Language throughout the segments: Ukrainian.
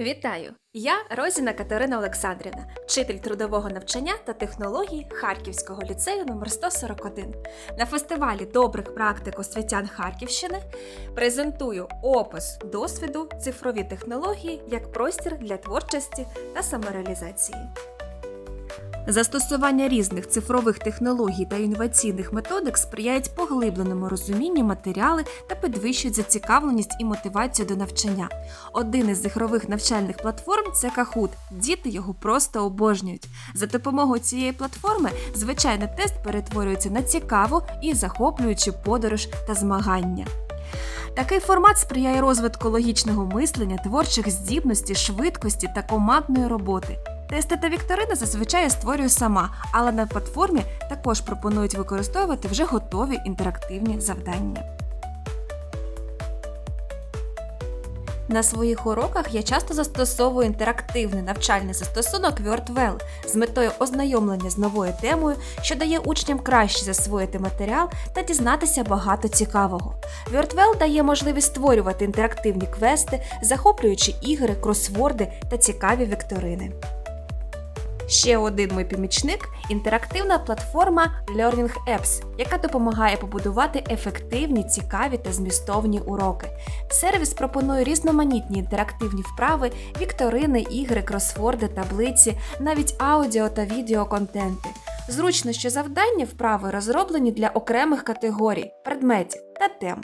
Вітаю! Я Розіна Катерина Олександрівна, вчитель трудового навчання та технологій Харківського ліцею номер 141. На фестивалі добрих практик освітян Харківщини презентую опис досвіду цифрові технології як простір для творчості та самореалізації. Застосування різних цифрових технологій та інноваційних методик сприяють поглибленому розумінню матеріали та підвищують зацікавленість і мотивацію до навчання. Один із ігрових навчальних платформ це Kahoot. Діти його просто обожнюють. За допомогою цієї платформи звичайний тест перетворюється на цікаву і захоплюючу подорож та змагання. Такий формат сприяє розвитку логічного мислення, творчих здібностей, швидкості та командної роботи. Тести та вікторини зазвичай я створюю сама, але на платформі також пропонують використовувати вже готові інтерактивні завдання. На своїх уроках я часто застосовую інтерактивний навчальний застосунок WordWell з метою ознайомлення з новою темою, що дає учням краще засвоїти матеріал та дізнатися багато цікавого. WordWell дає можливість створювати інтерактивні квести, захоплюючі ігри, кросворди та цікаві вікторини. Ще один мій помічник інтерактивна платформа Learning Apps, яка допомагає побудувати ефективні, цікаві та змістовні уроки. Сервіс пропонує різноманітні інтерактивні вправи, вікторини, ігри, кросворди, таблиці, навіть аудіо та відеоконтенти. Зручно, що завдання вправи розроблені для окремих категорій, предметів та тем.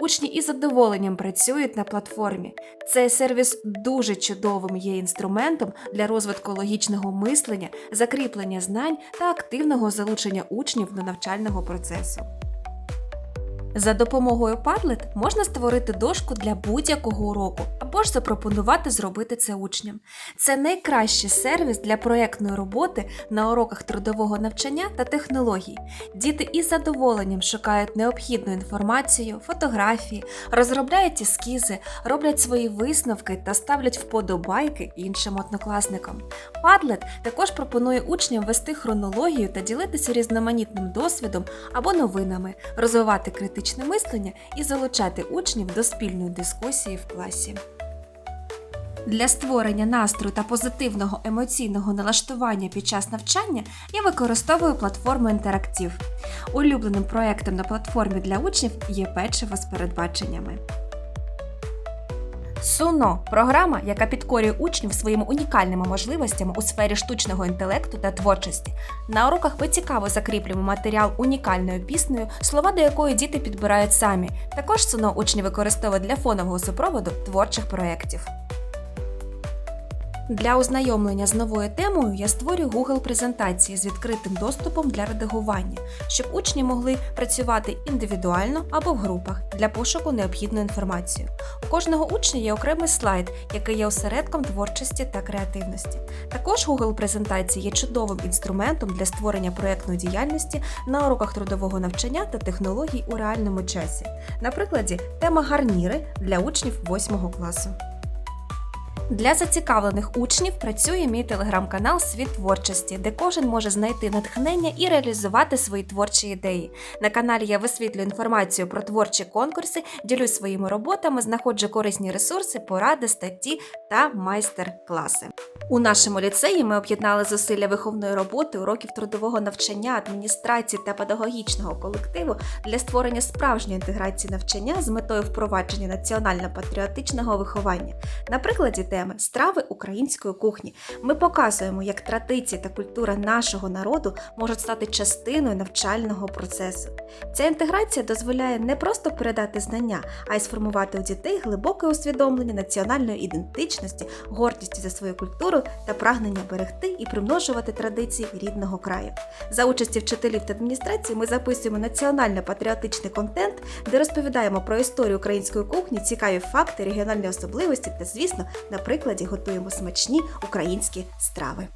Учні із задоволенням працюють на платформі. Цей сервіс дуже чудовим є інструментом для розвитку логічного мислення, закріплення знань та активного залучення учнів до навчального процесу. За допомогою Padlet можна створити дошку для будь-якого уроку або ж запропонувати зробити це учням. Це найкращий сервіс для проєктної роботи на уроках трудового навчання та технологій. Діти із задоволенням шукають необхідну інформацію, фотографії, розробляють ескізи, роблять свої висновки та ставлять вподобайки іншим однокласникам. Padlet також пропонує учням вести хронологію та ділитися різноманітним досвідом або новинами, розвивати критичне мислення і залучати учнів до спільної дискусії в класі. Для створення настрою та позитивного емоційного налаштування під час навчання я використовую платформу Інтерактив. Улюбленим проєктом на платформі для учнів є печиво з передбаченнями. Суно програма, яка підкорює учнів своїми унікальними можливостями у сфері штучного інтелекту та творчості. На уроках ми цікаво закріплюємо матеріал унікальною піснею, слова до якої діти підбирають самі. Також суно учні використовують для фонового супроводу творчих проєктів. Для ознайомлення з новою темою я створюю Google презентації з відкритим доступом для редагування, щоб учні могли працювати індивідуально або в групах для пошуку необхідної інформації. У кожного учня є окремий слайд, який є осередком творчості та креативності. Також Google презентації є чудовим інструментом для створення проєктної діяльності на уроках трудового навчання та технологій у реальному часі. На прикладі тема гарніри для учнів 8 класу. Для зацікавлених учнів працює мій телеграм-канал Світ творчості, де кожен може знайти натхнення і реалізувати свої творчі ідеї. На каналі я висвітлюю інформацію про творчі конкурси, ділюсь своїми роботами, знаходжу корисні ресурси, поради, статті та майстер-класи. У нашому ліцеї ми об'єднали зусилля виховної роботи, уроків трудового навчання, адміністрації та педагогічного колективу для створення справжньої інтеграції навчання з метою впровадження національно-патріотичного виховання. На прикладі теми страви української кухні ми показуємо, як традиції та культура нашого народу можуть стати частиною навчального процесу. Ця інтеграція дозволяє не просто передати знання, а й сформувати у дітей глибоке усвідомлення національної ідентичності, гордісті за свою культуру та прагнення берегти і примножувати традиції рідного краю. За участі вчителів та адміністрації ми записуємо національно-патріотичний контент, де розповідаємо про історію української кухні, цікаві факти, регіональні особливості та, звісно, на прикладі готуємо смачні українські страви.